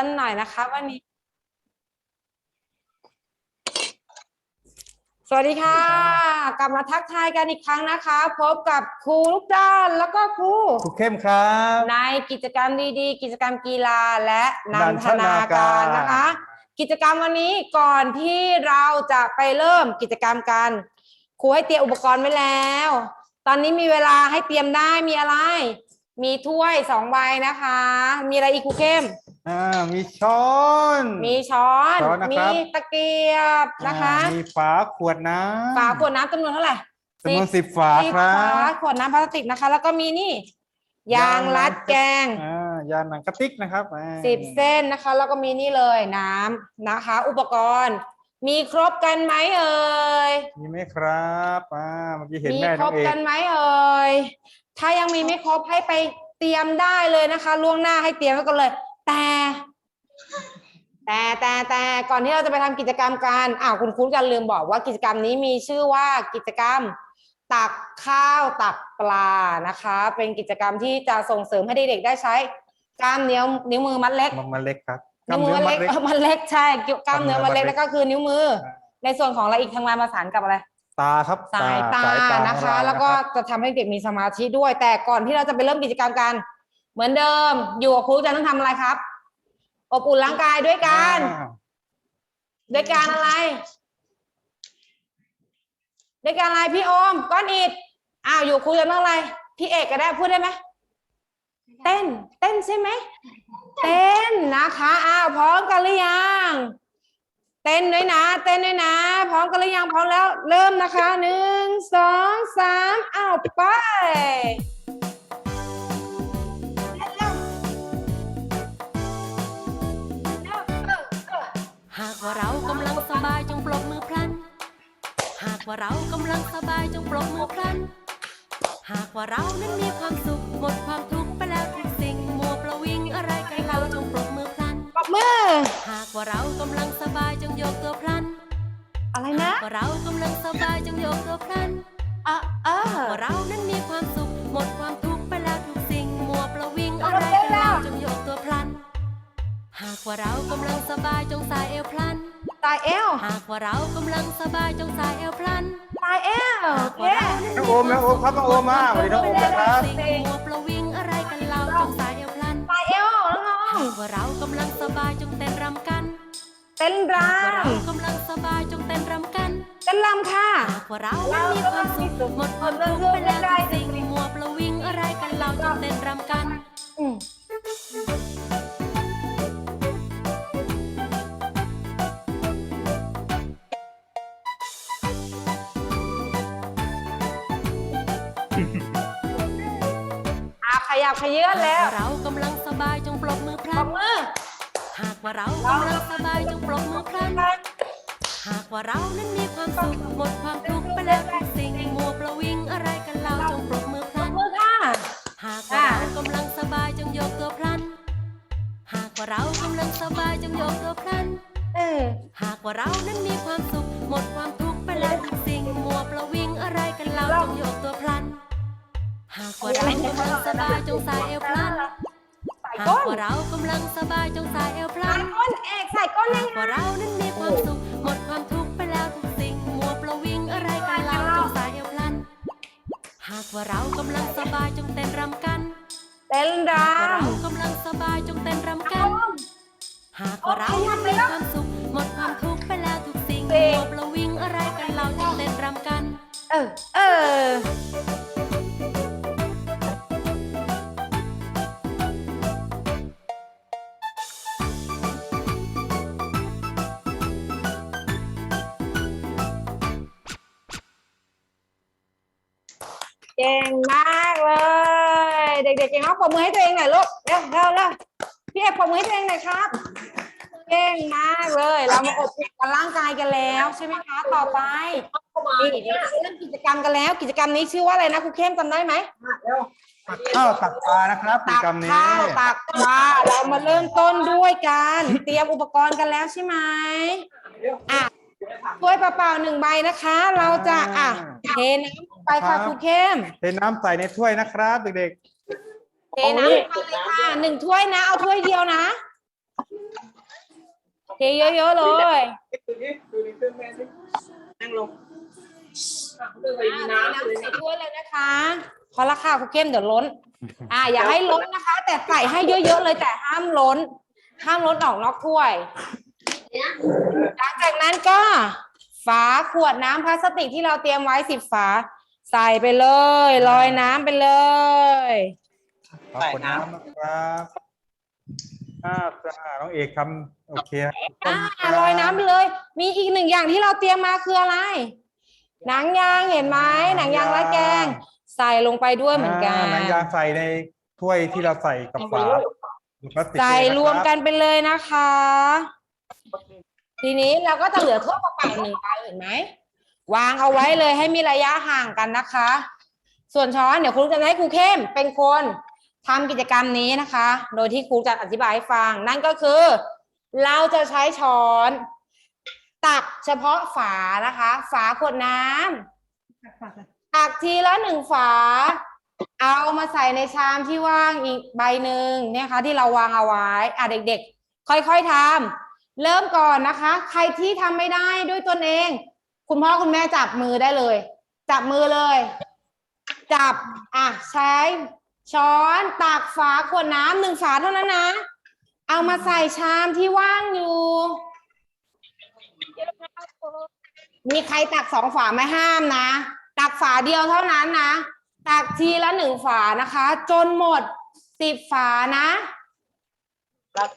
สักหน่อยนะคะ วันนี้ สวัสดีค่ะ กลับมาทักทายกันอีกครั้งนะคะ พบกับครูลูกด้านแล้วก็ครูครูเข้มครับ ในกิจกรรมดีๆ กิจกรรมกีฬาและนันันนททนานาการการนะคะ กิจกรรมวันนี้ก่อนที่เราจะไปเริ่มกิจกรรมกันครูให้เตรียมอุปกรณ์ไว้แล้ว ตอนนี้มีเวลาให้เตรียมได้มีอะไรมีถ้วยสองใบนะคะ มีอะไรอีกครูเข้ม อ่ามีช้อน มีช้อน ช้อนนะครับ มีตะเกียบนะคะ อ่ามีฝาขวดน้ำฝาขวดน้ำจำนวนเท่าไหร่จำนวนสิบฝาสิบครัฝาบขวดน้ำพลาสติกนะคะ แล้วก็มีนี่ ยางรัดแกง อ่ายาหนังกระติกนะครับอ่าสิบเส้นนะคะ แล้วก็มีนี่เลยน้ำนะคะ อุปกรณ์ มีครบกันไหมเอ่ยมีไหมครับอ่าเมื่อกี้เห็นมีแม่ครน้อบงเอกกันไหมเอ่ยถ้ายังมีไม่ครบให้ไปเตรียมได้เลยนะคะ ล่วงหน้าให้เตรียมไว้กันเลย แต่แต่แต่แต่ก่อนที่เราจะไปทำกิจกรรมกันอ้าวคุณครูกันลืมบอกว่ากิจกรรมนี้มีชื่อว่ากิจกรรมตักข้าวตักปลานะคะ เป็นกิจกรรมที่จะส่งเสริมให้เด็กๆได้ใช้กล้ามเนื้อนิ้วมือมัดเล็กมันมันเล็กครับนิ้วมือมันเล็กเออมันเล็กใช่กล้ามเนื้อมันเล็กกล้ามเนื้อมันเล็กแล้วก็คือนิ้วมืออ่าในส่วนของอะไรอีกทางมาประสานกับอะไรตาครับสายตาสยนะคะของเราแล้วก็รับจะทำให้เด็กมีสมาธิด้วย แต่ก่อนที่เราจะไปเริ่มกิจกรรมกัน เหมือนเดิม อยู่กับครูจะต้องทำอะไรครับ อบอุ่นร่างกายด้วยกันอ่าด้วยการอะไร ด้วยการอะไรพี่โอม ก้อนอิดอ้าวอยู่ครูจะต้องอะไร พี่เอกก็ได้พูดได้ไหมเต้น เต้นใช่ไหมเต้นนะคะอ้าวพร้อมกันหรือยัง เต้นด้วยนะ เต้นด้วยนะ พร้อมกันหรือยังพร้อมแล้ว เริ่มนะคะหนึ่งสองสามอ้าวไป ว่าเรากำลังสบายจงปรบมือพลัน หากว่าเรานั้นมีความสุขหมดความทุกข์ไปแล้วทุกสิ่งมัวประวิงอะไรกันเราจงปรบมือพลัน ปรบมือ หากว่าเรากำลังสบายจงโยกตัวพลัน อะไรหานะกว่าเรากำลังสบายจงโยกตัวพลันอะเออหากว่าเรานั้นมีความสุขหมดความทุกข์ไปแล้วทุกสิ่งมัวประวิงอะไรกันเราจงโยกตัวพลัน หากว่าเรากำลังสบายจงสายเอวพลัน ตายเอวหากว่าเรากำลังสบายจงสายเอวพลันตายเอวหากโอว่าเคเรานั้นน้องโอมน้องโอมครับน้องโอมมาสวัสดีน้องโอมนะครับ สิ่งมัวประวิงอะไรกันเราจงสายเอวพลันตายเอวน้องหากว่าเรากำลังสบายจงเต้นรำกันๆเต้นรหากว่าเรากำลังสบายจงเต้นรำกันำเต้นรำค่ะ หากว่าเรานั้นมีความสุขหมดความทุกข์ไปแล้วทุกสิ่งมัวประวิงอะไรกันเราจงเต้นรำกัน บขยื่นหากแล้วว่าเรากำลังสบายจงปรบมือพปรลันบมือ หากว่าเรากำลังสบายจงปรบมือพลัน หากว่าเรานั้นมีความสุขหมดความทุกข์ไปแล้วทุกสิ่งมัวประวิงอะไรกันเราจงปรบมือพลัน มือค่ะ หากว่าเรากำลังสบายจงโยกตัวพลัน หากว่าเรากำลังสบายจงโยกตัวพลัน เออ หากว่าเรานั้นมีความสุขหมดความทุกข์ไปแล้วทุกำลังสบายจงสายเอวพลันใส่หาก้กนว่าเรากำลังสบายจงสายเอวพลัใส่นก้นเอกใส่ก้นยัหางกไงว่าเรานั้นมีความสุขหมดความทุกข์ไปแล้วทุกสิ่งมัวประวิงอะไรกันเราจงสายเอวพลัน หากว่าเรากำลังสบายจงเต้นรำกันเต้นรหากว่าเรากำลังสบายจงเต้นรำกันหากว่าเรานั้นมีความสุขหมดความทุกข์ไปแล้วทุกสิ่งมัวประวิงอะไรกันเราจงเต้นรำกันำเออ เออ เก่งมากเลย เด็กๆเก่งมากปรบมือให้ตัวเองหน่อยลูกเร็วเร็วเร็วพี่เอกปรบมือให้ตัวเองหน่อยครับ เก่งมากเลย เรามาอบอุ่นกันร่างกายกันแล้วใช่ไหมคะต่อไปนี่เดี๋ยวเราจะเริ่มกิจกรรมกันแล้ว กิจกรรมนี้ชื่อว่าอะไรนะครูเข้มจำได้ไหมตักข้าวตักปลานะครับกิจตักกรรมนี้ข้าวตักปลาเรามาเริ่มต้นด้วยกันเตรียมอุปกรณ์กันแล้วใช่ไหมอะถ้วยเปล่าๆหนึ่งใบนะคะ เราจะอะเทน้ำลง ไปค่ะครูเข้มเทน้ำใส่ในถ้วยนะครับ เด็กเทน้ำลงไปเลยค่ะหนึ่งถ้วยนะ เอาถ้วยเดียวนะ เทเยอะๆเลยดูดิดูดิเครื่องแม่สินั่งลงอะเรื่องอะไรมีน้ำน้ำเลยใส่นะถ้วยเลยนะคะเพราะราคาคุกเข้มเดี๋ยวล้น อ่า อย่าให้ล้นนะคะ แต่ใส่ให้เยอะๆเลยแต่ห้ามล้น ห้ามล้นออกนอกถ้วย หลังจากนั้นก็ ฝาขวดน้ำพลาสติกที่เราเตรียมไว้สิบฝา ใส่ไปเลยลอยน้ำไปเลย ขอบคุณน้ำนะครับอ่าจ้าน้องเอกทำโอเคครับอ่าลอยน้ำไปเลย มีอีกหนึ่งอย่างที่เราเตรียมมาคืออะไร หนังยางเห็นไหมหนังยางและแกง ใส่ลงไปด้วยเหมือนกันาหนังยางใส่ในถ้วยที่เราใส่กับฝาดูพลาสติกใส่เลยนะคบรวมกันไปเลยนะคะ ทีนี้เราก็จะเหลือถ้วยเปล่าๆหนึ่งใบเห็นไหม วางเอาไว้เลยให้มีระยะห่างกันนะคะ ส่วนช้อนเดี๋ยวครูจะให้ครูเข้มเป็นคนทำกิจกรรมนี้นะคะ โดยที่ครูจะอธิบายให้ฟัง นั่นก็คือ เราจะใช้ช้อน ตักเฉพาะฝานะคะ ฝาขวดน้ำตักทีละหนึ่งฝา เอามาใส่ในชามที่ว่างอีกใบหนึ่งเนี่ยค่ะที่เราวางเอาไว้อะเด็กๆ ค่อยๆทำเริ่มก่อนนะคะ ใครที่ทำไม่ได้ด้วยตนเอง คุณพ่อคุณแม่จับมือได้เลย จับมือเลย จับอะใช้ ช้อนตักฝาขวดน้ำหนึ่งฝาเท่านั้นนะ เอามาใส่ชามที่ว่างอยู่ มีใครตักสองฝาไม่ห้ามนะ ตักฝาเดียวเท่านั้นนะ ตักทีละหนึ่งฝานะคะ จนหมดสิบฝานะ รัก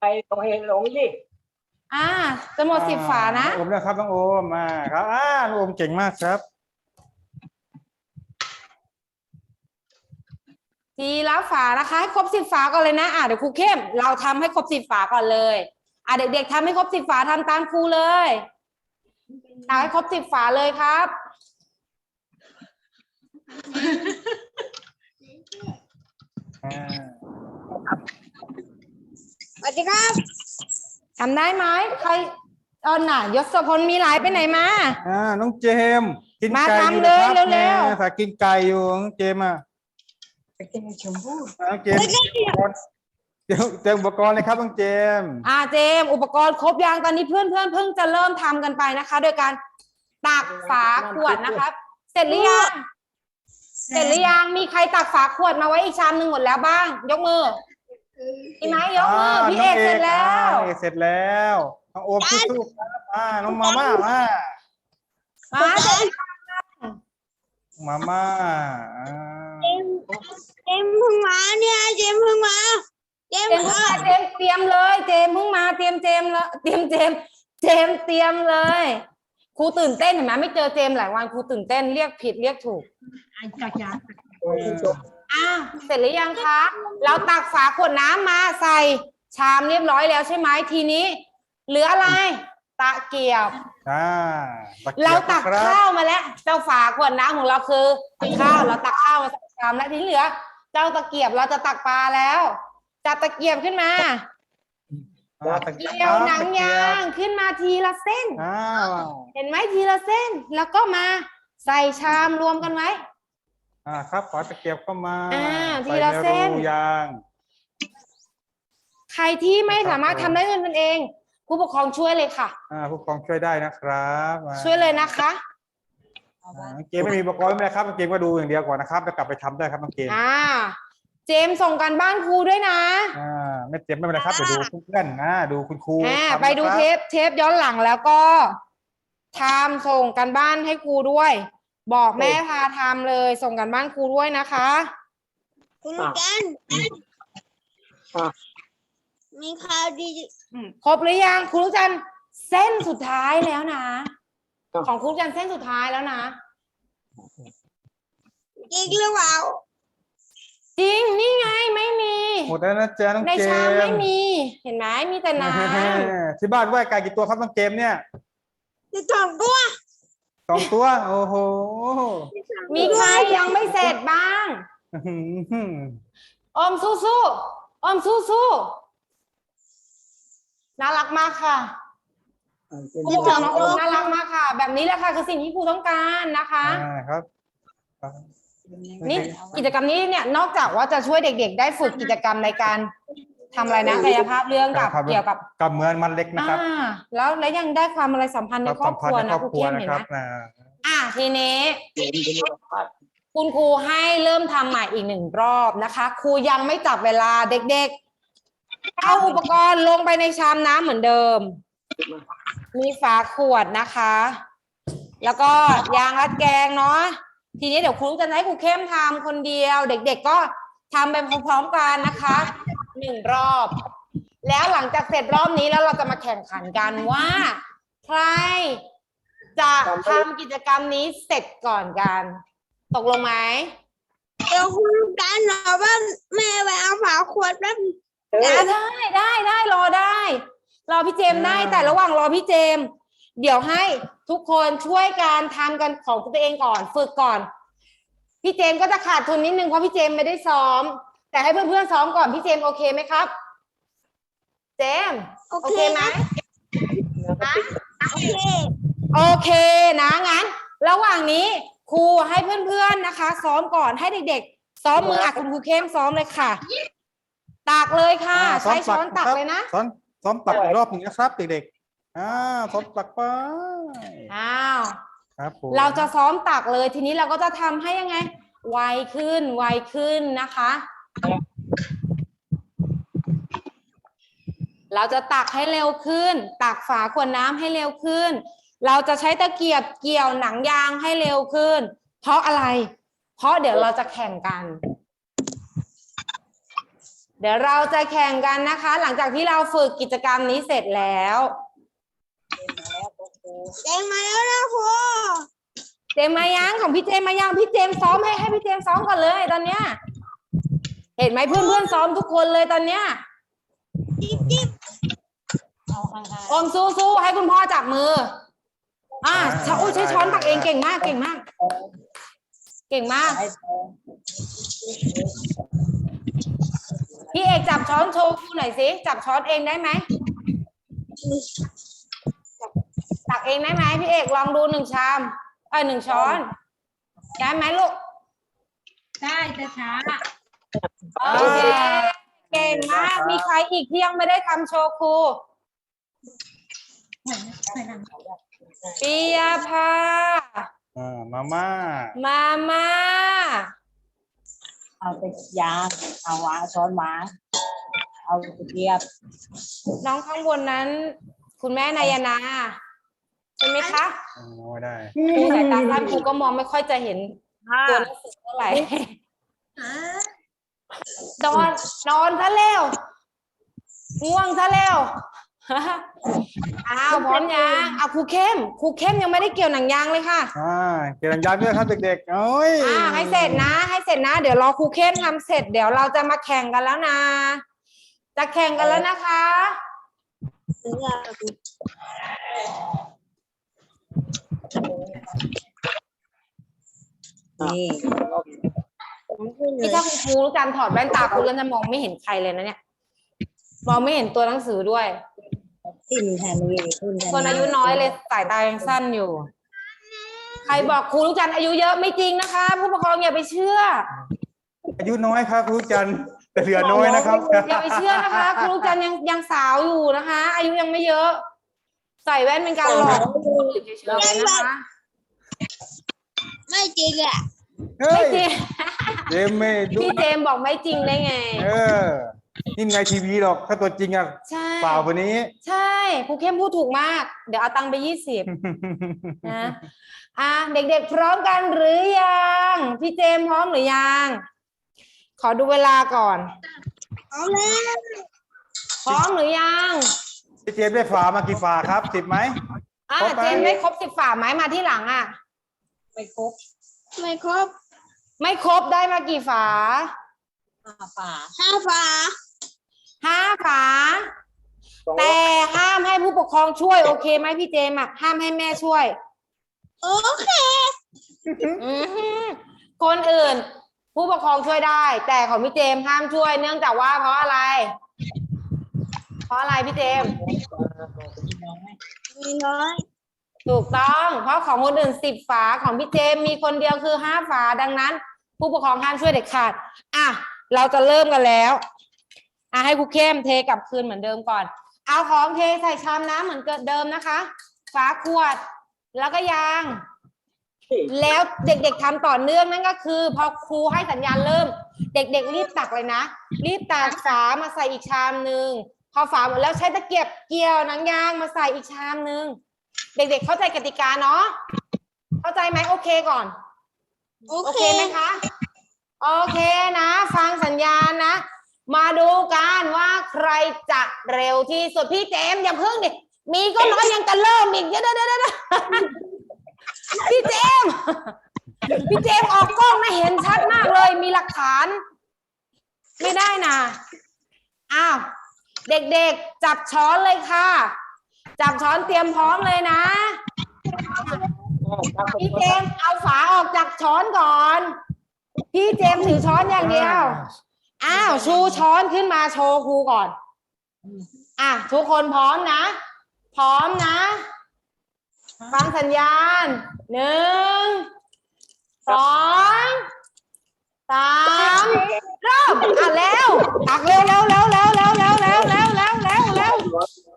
ไปตรงเฮงหลงดิ อ่าจนหมดสิบฝานะ น้องโอมนะครับน้องโอมมาครับอ่าน้องโอมเก่งมากครับ ทีละฝานะคะให้ครบสิบฝาก่อนเลยนะ อะเดี๋ยวครูเข้ม เราทำให้ครบสิบฝาก่อนเลย อะเด็กๆทำให้ครบสิบฝาทำตามครูเลยทำให้ครบสิบฝาเลยครับ อ่าสวัสดีครับ ทำได้ไหมใครตอนน่ะยศพลมีหลายไปไหนมา อ่าน้องเจมส์กินมาไก่อยู่ทำเลยนะครับเร็วๆนี่ฝากกินไก่อยู่น้องเจมส์อะไปกินชมพู่น้องเจมส์เดี๋ยวเตรียมอุปกรณ์เลยครับน้องเจมส์อ่าเจมส์อุปกรณ์ครบยังตอนนี้เพื่อนเพื่อนๆเพิ่งจะเริ่มทำกันไปนะคะ โดยการตักฝาขวดนะครับ เสร็จหรือยังเสร็จหรือยังมีใครตักฝาขวดมาไว้อีกชามหนึ่งหมดแล้วบ้าง ยกมือ มีไหมยกมือพี่เอกเสร็จแล้วน้องเอกเสร็จแล้วน้องโอมสู้ๆครับอ่าน้องมาม่ามามาเสร็จมาม่าอ่าเจมส์เพิ่งมาเนี่ยเจมส์เพิ่งมาเจมเจส์มส์เพิ่งเพิ่งมามาเจมส์เตรียมเลย เจมส์เพิ่งมาเตรียมเจมส์แล้วเตรียมเจมส์เจมส์เตรียมเลยครูตื่นเต้นเห็นไหมไม่เจอเจมส์หลายวันครูตื่นเต้นเรียกผิดเรียกถูกอะเสร็จหรือยังคะ เราตักฝาขวดน้ำมาใส่ชามเรียบร้อยแล้วใช่ไหมทีนี้ เหลืออะไร ตะเกียบ อ่าตะกียบเราตักนะครับข้าวมาแล้ว เจ้าฝาขวดน้ำของเราคือข้าวเราตักข้าวมาใส่ชามแล้วทีนี้เหลือ เจ้าตะเกียบเราจะตักปลาแล้วจับตะเกียบขึ้นมาอ่าตะเกียบเกี่ยวหนังยางขึ้นมาทีละเส้น อ้าว เห็นไหมทีละเส้นแล้วก็มาใส่ชามรวมกันไว้ อ่าครับ ขอตะเกียบเข้ามาอ่าทีใส่ละในเส้นรูยาง ใครที่ไม่สามารถครับผมทำได้ด้วยตนเอง ผู้ปกครองช่วยเลยค่ะ อ่าผู้ปกครองช่วยได้นะครับอ่าช่วยเลยนะคะ อ่าน้องเกมไม่มีอุปกรณ์ไม่เป็นไรครับน้องเกมก็ดูอย่างเดียวก่อนนะครับแล้วกลับไปทำได้ครับน้องเกมอ่า เจมส์ส่งกันบ้านครูด้วยนะอ่าไม่เจ็บไม่เป็นไรครับเดี๋ยวดูเพื่อนๆนะดูคุณครูอ่าทำไปดูนะครับเทปเทปย้อนหลังแล้วก็ทำส่งกันบ้านให้ครูด้วย บอกแม่พาทำเลย ส่งกันบ้านครูด้วยนะคะ คุณกันอะมีข่าวดีครบหรือยังครูลูกจันทร์เส้นสุดท้ายแล้วนะของครูลูกจันทร์เส้นสุดท้ายแล้วนะ จริงหรือเปล่าจริงนี่ไงไม่มี หมดแล้วนะจ๊ะน้องในเกมชามไม่มี เห็นไหมมีแต่น้ที่บ้านไหว้ไก่กี่ตัวครับน้องเกมเนี่ย จะถองตัว สองตัว โอ้โหำมีใครยังไม่เสร็จบ้างอื้อหือออมสู้สู้ๆออมสู้สู้ๆน่ารักมากค่ะเป็นครูของน้องโอมน่ารักมากค่ะ แบบนี้แหละค่ะ คือสิ่งที่ครูต้องการนะคะอ่าครับ นี่กิจกรรมนี้เนี่ยนอกจากว่าจะช่วยเด็ก ๆ ได้ฝึกกิจกรรมในการ ทำอะไรนะกายภาพเรื่องกับกายภาพเรื่องเกี่ยวกับกับเหมือนมันเล็กนะครับ อ่าแล้วแล้วยังได้ความอะไรสัมพันธ์ในครอบครัวสัมพันธ์ในนะครอบครูครัวเข้มนะเห็นคไหมรับนะอะทีนี้เดี๋ยวมันจะมีภาพคุณครูให้เริ่มทำใหม่อีกหนึ่งรอบนะคะครูยังไม่จับเวลาเด็กๆ เอาอุปกรณ์ลงไปในชามน้ำเหมือนเดิม มีฝาขวดนะคะ แล้วก็ยางรัดแกงเนาะทีนี้เดี๋ยวครูจะให้ครูเข้มทำคนเดียว เด็ก ๆ ก็ทำไปพร้อมๆกันนะคะ หนึ่งรอบ แล้วหลังจากเสร็จรอบนี้แล้วเราจะมาแข่งขันกันว่า ใครจะทำกิจกรรมนี้เสร็จก่อนกัน ตกลงไหมเดี๋ยวคุณกันหรอว่าแม่ไปเอาฝาขวดแป๊บได้ได้ได้ได้รอได้ รอพี่เจมส์ได้แต่ระหว่างรอพี่เจมส์เดี๋ยวให้ทุกคนช่วยการทำกันของตัวเองก่อน ฝึกก่อน พี่เจมส์ก็จะขาดทุนนิดนึงเพราะพี่เจมส์ไม่ได้ซ้อม แต่ให้เพื่อนๆซ้อมก่อนพี่เจมส์โอเคไหมครับ เจมส์โอโอเคเคไหมนะนะโอเคโอเคนะงั้น ระหว่างนี้ครูให้เพื่อนๆนะคะ ซ้อมก่อนให้เด็กๆ ซ้อมมืออะคุณครูเข้มซ้อมเลยค่ะ ตักเลยค่ะอ่าใช้ช้อนตักครับเลยนะ ซ้อนซ้อมตักอีกรอบหนึ่งนะครับเด็กๆอ่าซ้อมตักไปอ้าวครับผมเราจะซ้อมตักเลยทีนี้เราก็จะทำให้ยังไง ไวขึ้นไวขึ้นนะคะ เราจะตักให้เร็วขึ้น ตักฝาขวดน้ำให้เร็วขึ้น เราจะใช้ตะเกียบเกี่ยวหนังยางให้เร็วขึ้น เพราะอะไร เพราะเดี๋ยวเราจะแข่งกัน เดี๋ยวเราจะแข่งกันนะคะ หลังจากที่เราฝึกกิจกรรมนี้เสร็จแล้วเต็มมาแล้วนะครูเจมส์มายังของพี่เจมส์มายังพี่เจมส์ซ้อมให้ให้พี่เจมส์ซ้อมก่อนเลยตอนเนี้ย เห็นไหมเพื่อนเพื่อนๆซ้อมทุกคนเลยตอนเนี้ยจิ๊บจิ๊บอมสู้สู้ให้คุณพ่อจับมือ อ่าใช้โอ้ยใช้ช้อนตักเองเก่งมากเก่งมาก เก่งมาก พี่เอกจับช้อนโชว์ครูหน่อยสิ จับช้อนเองได้ไหมตักเองได้ไหมพี่เอกลองดูหนึ่งชามเออหนึ่งช้อน ได้ไหมลูก ได้แต่ช้า โอเคเก่งมาก มีใครอีกที่ยังไม่ได้ทำโชว์ครูปิยาภาอ่ามาม่ามาม่าเอาไปยาง เอาวางช้อนวางเอาตะเกียบน้องข้างบนนั้น คุณแม่นายนาใช่ไหมคะโอ้ไม่ได้ครูสายตาสั้นครูก็มองไม่ค่อยจะเห็นตัวหนังสือเท่าไหร่ นอนนอนซะเร็วง่วงซะเร็วอ้าวพร้อมยังเอาครูเข้มครูเข้มยังไม่ได้เกี่ยวหนังยางเลยค่ะอ่าเกลังยางด้วยครับเด็กๆโอ้ยอ่าให้เสร็จนะ ให้เสร็จนะ เดี๋ยวรอครูเข้มทำเสร็จเดี๋ยวเราจะมาแข่งกันแล้วนะ จะแข่งกันแล้วนะคะนี่ นี่ถ้าคุณครูรู้การถอดแว่นตาคุณแล้วจะมองไม่เห็นใครเลยนะเนี่ย มองไม่เห็นตัวหนังสือด้วยทิ่มแทนวีขึ้นแทนคนอายุน้อยเลยสายตายังสั้นอยู่ ใครบอกครูลูกจันทร์อายุเยอะไม่จริงนะคะ ผู้ปกครองอย่าไปเชื่อ อายุน้อยครับครูจันทร์แต่เหลือน้อยนะครับอย่าไปเชื่อนะคะ ครูลูกจันทร์ยังยังสาวอยู่นะคะ อายุยังไม่เยอะ ใส่แว่นเป็นการหลอกคนอื่นเฉยๆนะคะไม่จริงอะ เฮ้ไม่ยจริง เจมส์ไม่ดูพี่เจมส์บอกไม่จริงได้ไง เออนี่ไงทีวีหรอกถ้าตัวจริงอะใช่เปล่าคนนี้ ใช่ครูเข้มพูดถูกมาก เดี๋ยวเอาตังค์ไปยี่สิบนะอะเด็กๆพร้อมกันหรือยัง พี่เจมส์พร้อมหรือยัง ขอดูเวลาก่อน เอาแล้วพร้อมหรือยังพี่เจมส์ได้ฝามากี่ฝาครับสิบไหม อะครบไหม เจมส์ไม่ครบสิบฝาไหมมาที่หลังอะ ไม่ครบ ไม่ครบไม่ครบได้มากี่ฝาห้าฝาห้าฝาห้าฝาแต่ห้ามให้ผู้ปกครองช่วย โอเคไหมพี่เจมส์อะห้ามให้แม่ช่วย โอเค อือหือคนอื่น ผู้ปกครองช่วยได้ แต่ของพี่เจมส์ห้ามช่วย เนื่องจากว่าเพราะอะไร เพราะอะไรพี่เจมส์มีน้อย ถูกต้อง เพราะของคนอื่นสิบฝาของพี่เจมมีคนเดียวคือห้าฝาดังนั้น ผู้ปกครองห้ามช่วยเด็ดขาดอะเราจะเริ่มกันแล้วอะให้ครูเข้มเทกลับคืนเหมือนเดิมก่อน เอาของเทใส่ชามน้ำเหมือนเดิมนะคะ ฝาขวดแล้วก็ยาง แล้วเด็กๆทำต่อเนื่องนั่นก็คือ พอครูให้สัญญาณเริ่ม เด็กๆรีบตักเลยนะ รีบตักฝามาใส่อีกชามหนึ่งพอฝาหมดแล้วใช้ตะเกียบเกี่ยวหนังยางมาใส่อีกชามหนึ่ง เด็กๆ เข้าใจกติกาเนาะ เข้าใจไหมโอเคก่อน โอโอเคเคไหมคะ โอเคนะ ฟังสัญญาณนะ มาดูกันว่าใครจะเร็วที่สุดพี่เจมส์อย่าเพิ่งดิมีก็น้อยยังจะเริ่มอีกเดี๋ยวเดี๋ยวเดี๋ยวเดี๋ยวพี่เจมส์พี่เจมส์ออกกล้องนะเห็นชัดมากเลย มีหลักฐาน ไม่ได้นะอ้าวเด็กๆ จับช้อนเลยค่ะ จับช้อนเตรียมพร้อมเลยนะ พี่เจมเอาฝาออกจากช้อนก่อน พี่เจมถือช้อนอย่างเดียว อ้าวชูช้อนขึ้นมาโชว์ครูก่อน อะทุกคนพร้อมนะ พร้อมนะ ฟังสัญญาณหนึ่งสองสามเริ่มอะแล้วตักเร็วเร็วเร็วเร็วเร็วเร็ว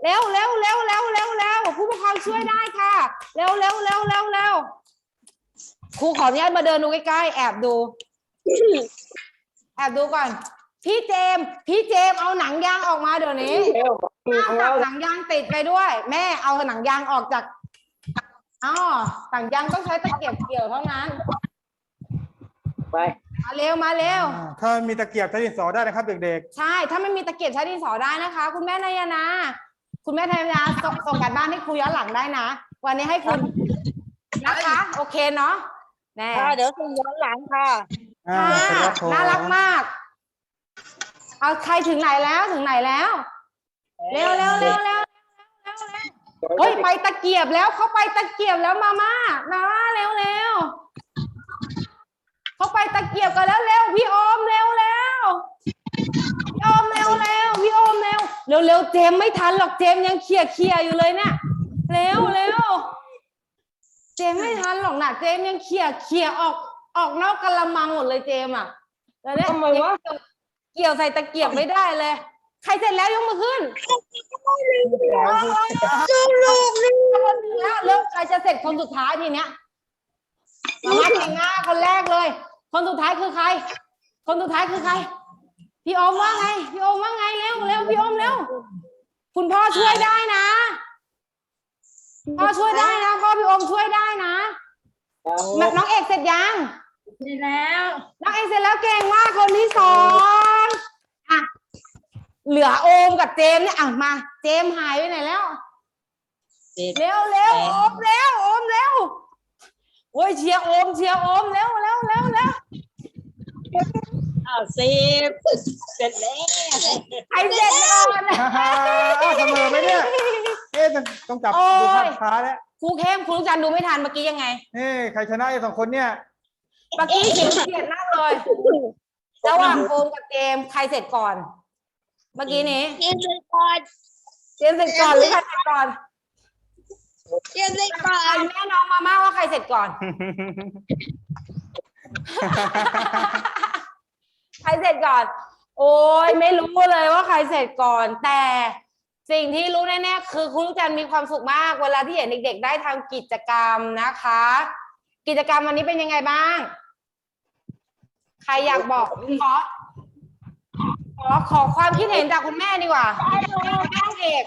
เร็วเร็วเร็วเร็วเร็วเร็วเร็วผู้ปกครองช่วยได้ค่ะ เร็วเร็วเร็วเร็วเร็วครูขออนุญาตมาเดินดูใกล้ๆแอบดู แอบดูก่อน พี่เจมส์พี่เจมส์เอาหนังยางออกมาเดี๋ยวนี้เอาจับหนังยางติดไปด้วย แม่เอาหนังยางออกจากอ๋อหนังยางต้องใช้ตะเกียบเกี่ยวเท่านั้น ไป มาเร็วมาเร็วอ่าถ้ามีตะเกียบใช้ดินสอได้นะครับเด็กใช่ ถ้าไม่มีตะเกียบใช้ดินสอได้นะคะ คุณแม่นายนา คุณแม่นายนาส่งส่งการบ้านให้ครูย้อนหลังได้นะ วันนี้ให้คุณนะคะ โอเคเนาะแน่ค่ะเดี๋ยวส่งย้อนหลังค่ะๆอ่าค่ะครับผมน่ารักมาก เอาใครถึงไหนแล้วถึงไหนแล้ว เร็วเร็วเร็วเร็วเร็วเร็วเฮ้ยไปตะเกียบแล้วเขาไปตะเกียบแล้วมาม่ามาม่าเร็วเร็วเขาไปตะเกียบกันแล้วเร็วพี่โอมเร็วเร็ว เร็วเร็วเร็วเจมส์ไม่ทันหรอกเจมส์ยังเคลียร์เคลียร์อยู่เลยเนี่ยเร็วเร็วเจมส์ไม่ทันหรอกนะเจมส์ยังเคลียร์เคลียร์ออกออกนอกกระมังหมดเลยเจมส์อะแล้วเนี่ยทำไมวะเกี่ยวใส่ตะเกียบไม่ได้เลย ใครเสร็จแล้วยกมือขึ้นสรุปเลยแล้วแล้วใครจะเสร็จคนสุดท้ายทีเนี้ยมามาแต่งหน้าคนแรกเลย คนสุดท้ายคือใคร คนสุดท้ายคือใคร พี่โอมว่าไง พี่โอมว่าไงเร็วเร็วพี่โอมเร็วคุณพ่อช่วยได้นะพ่อช่วยได้นะพ่อพี่โอมช่วยได้นะน้องเอกเสร็จยังนี่แล้วน้องเอกเสร็จแล้วเก่งมากคนที่สองอะเหลือโอมกับเจมส์เนี่ยอะมา เจมส์หายไปไหนแล้วเจ็ดเร็วเร็วแปดโอมเร็วโอมเร็วโอ้ยเชียร์โอมเชียร์โอมเร็วเร็วเร็วเร็ว อ้าวสิบเสร็จแล้วใครเสร็จก่อนฮ่าฮ่าอ้าวเสมอไหมเนี่ยเอ๊ะต้องต้องจับโอ้ยดูภาพช้าแล้วครูเข้มครูลูกจันทร์ดูไม่ทันเมื่อกี้ยังไงเอ๊ะใครชนะไอ้สองคนเนี่ย เมื่อกี้เสียงเขียนมากเลยระหว่างโอมกับเจมส์ใครเสร็จก่อน เมื่อกี้นี้เรียนเลยก่อนเจมส์เสร็จก่อนหรือใครเสร็จก่อนเรียนเลยก่อถานมแม่น้องมาม่าว่าใครเสร็จก่อน ใครเสร็จก่อน โอ้ยไม่รู้เลยว่าใครเสร็จก่อน แต่สิ่งที่รู้แน่ๆคือครูลูกจันมีความสุขมาก เวลาที่เห็นเด็ก ๆ ได้ทำกิจกรรมนะคะ กิจกรรมวันนี้เป็นยังไงบ้าง ใครอยากบอกขอขอขอความคิดเห็นจากคุณแม่ดีกว่าแม่น้องเอก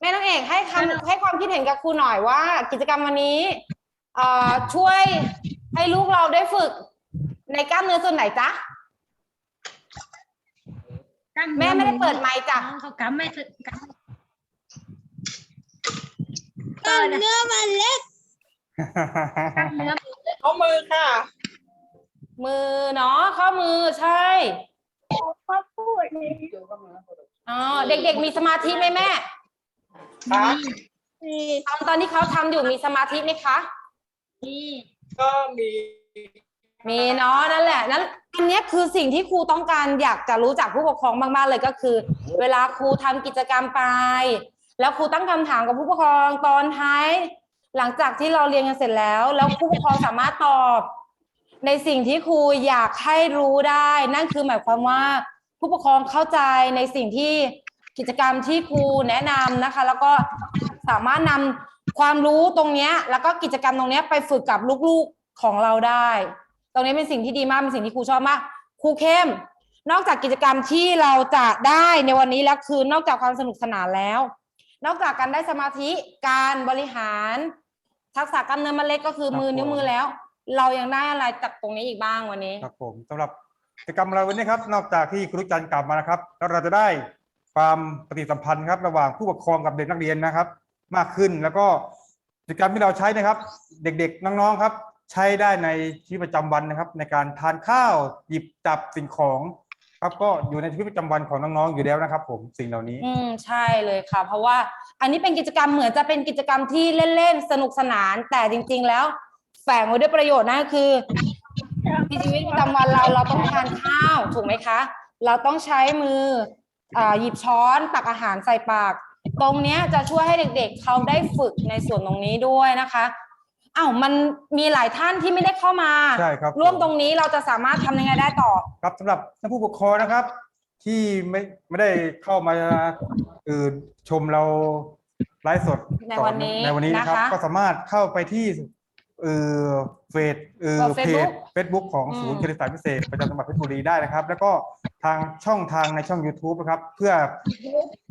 แม่น้องเอกให้คำให้ความคิดเห็นกับครูหน่อยว่า กิจกรรมวันนี้เอ่อช่วยให้ลูกเราได้ฝึก ในกล้ามเนื้อส่วนไหนจ๊ะแม่ไม่ได้เปิดไมค์จ้ะเขากำไม่ถึงกกล้ามเนื้อมันเล็กำเนื้อเอามือค่ะ มือเนาะข้อมือใช่เขาพูดเลยอ๋อเด็กๆมีสมาธิไหมแม่ค่ะนี่ตอนตอนที่เขาทำอยู่มีสมาธิไหมคะ นี่ก็มี มีเนาะนั่นแหละนั้นอันเนี้ยคือสิ่งที่ครูต้องการอยากจะรู้จากผู้ปกครองมากๆเลยก็คือ เวลาครูทำกิจกรรมไป แล้วครูตั้งคำถามกับผู้ปกครองตอนท้าย หลังจากที่เราเรียนกันเสร็จแล้ว แล้วผู้ปกครองสามารถตอบ ในสิ่งที่ครูอยากให้รู้ได้ นั่นคือหมายความว่าผู้ปกครองเข้าใจในสิ่งที่กิจกรรมที่ครูแนะนำนะคะ แล้วก็สามารถนำความรู้ตรงเนี้ยแล้วก็กิจกรรมตรงเนี้ยไปฝึกกับลูกๆของเราได้ ตรงนี้เป็นสิ่งที่ดีมากเป็นสิ่งที่ครูชอบมากครูเข้ม นอกจากกิจกรรมที่เราจะได้ในวันนี้แล้วคือนอกจากความสนุกสนานแล้ว นอกจากการได้สมาธิการบริหาร ทักษะกล้ามเนื้อมันเล็กก็คือมือครับผมนิ้วมือแล้ว เรายังได้อะไรจากตรงนี้อีกบ้างวันนี้ ครับผมสำหรับกิจกรรมเราวันนี้ครับ นอกจากที่ครูจันทร์กลับมานะครับ แล้วเราจะได้ความปฏิสัมพันธ์ครับ ระหว่างผู้ปกครองกับเด็กนักเรียนนะครับ มากขึ้นแล้วก็กิจกรรมที่เราใช้นะครับ เด็กๆน้องๆครับ ใช้ได้ในชีวิตประจำวันนะครับ ในการทานข้าวหยิบจับสิ่งของครับก็อยู่ในชีวิตประจำวันของน้องๆอยู่แล้วนะครับ ผมสิ่งเหล่านี้ อืมใช่เลยค่ะ เพราะว่าอันนี้เป็นกิจกรรมเหมือนจะเป็นกิจกรรมที่เล่นๆสนุกสนาน แต่จริง ๆ แล้ว แฝงไว้ด้วยประโยชน์นั่นก็คือในชีวิตประจำวันเราเราต้องทานข้าวถูกไหมคะ เราต้องใช้มืออ่าหยิบช้อนตักอาหารใส่ปาก ตรงเนี้ยจะช่วยให้เด็ก ๆ เขาได้ฝึกในส่วนตรงนี้ด้วยนะคะ อ้าวมันมีหลายท่านที่ไม่ได้เข้ามา ใช่ครับร่วมตรงนี้เราจะสามารถทำยังไงได้ต่อ ครับสำหรับท่านผู้ปกครองนะครับ ที่ไม่ไม่ได้เข้ามาเอ่อชมเราไลฟ์สดในวันนี้ในวันนี้นะครับ นะคะ ก็สามารถเข้าไปที่ เอ่อเฟซเอ่อเอ่อเพจ Facebook เฟซบุ๊กของอืม ศูนย์คณิตศาสตร์พิเศษประจำจังหวัดเพชรบุรีได้นะครับ แล้วก็ทางช่องทางในช่อง YouTube นะครับ เพื่อ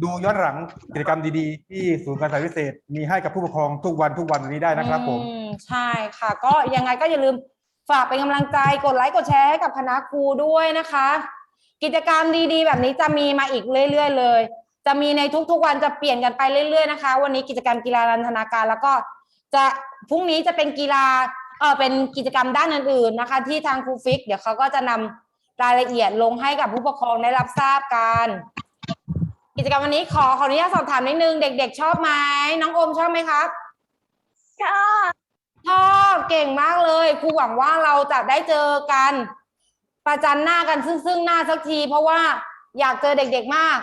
ดูย้อนหลังกิจกรรมดีๆ ที่ศูนย์การศึกษาพิเศษ มีให้กับผู้ปกครองทุกวันทุกวันนี้ได้นะครับผม อืใช่ค่ะ ก็ยังไงก็อย่าลืมฝากเป็นกำลังใจกดไลค์กดแชร์ให้กับคณะครูด้วยนะคะ กิจกรรมดีๆ แบบนี้จะมีมาอีกเรื่อย ๆ เลย จะมีในทุกๆวันจะเปลี่ยนกันไปเรื่อย ๆ นะคะ วันนี้กิจกรรมกีฬานันทนาการ แล้วก็ จะพรุ่งนี้จะเป็นกีฬาเออเป็นกิจกรรมด้านอื่นๆนะคะ ที่ทางครูฟิก เดี๋ยวเขาก็จะนำรายละเอียดลงให้กับผู้ปกครองได้รับทราบกัน กิจกรรมวันนี้ขอขออนุญาตสอบถามนิดนึงเด็ก ๆ ชอบไหมน้องโอมชอบไหมครับชอบชอบเก่งมากเลยครูหวังว่าเราจะได้เจอกัน ประจันหน้ากันซึ่งซึ่งหน้าสักที เพราะว่าอยากเจอเด็กๆมาก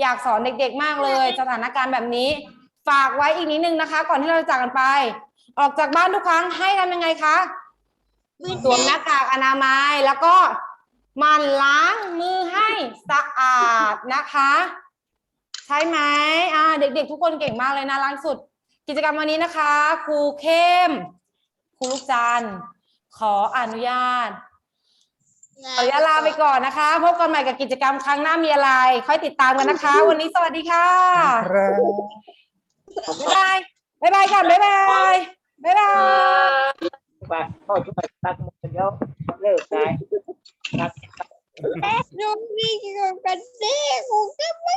อยากสอนเด็กๆมากเลย สถานการณ์แบบนี้ ฝากไว้อีกนิดนึงนะคะ ก่อนที่เราจะจากกันไป ออกจากบ้านทุกครั้งให้ทำยังไงคะสวมหน้ากากอนามัยแล้วก็มันล้างมือให้สะอาดนะคะ ใช่ไหมอ่า เด็กๆ ทุกคนเก่งมากเลยนะล้างสุด กิจกรรมวันนี้นะคะ ครูเข้ม ครูลูกจันทร์ขออนุญาตขออนุญาตลาไปก่อนนะคะ พบกันใหม่กับกิจกรรมครั้งหน้ามีอะไร ค่อยติดตามกันนะคะ วันนี้สวัสดีค่ะ บ๊ายบายบ๊ายบายค่ะบ๊ายบายบ๊ายบายว่าพ่อช่วยตักมือเดียวเลิกได้ตัก หนูมีเกี่กับเด็กกูก็ไม่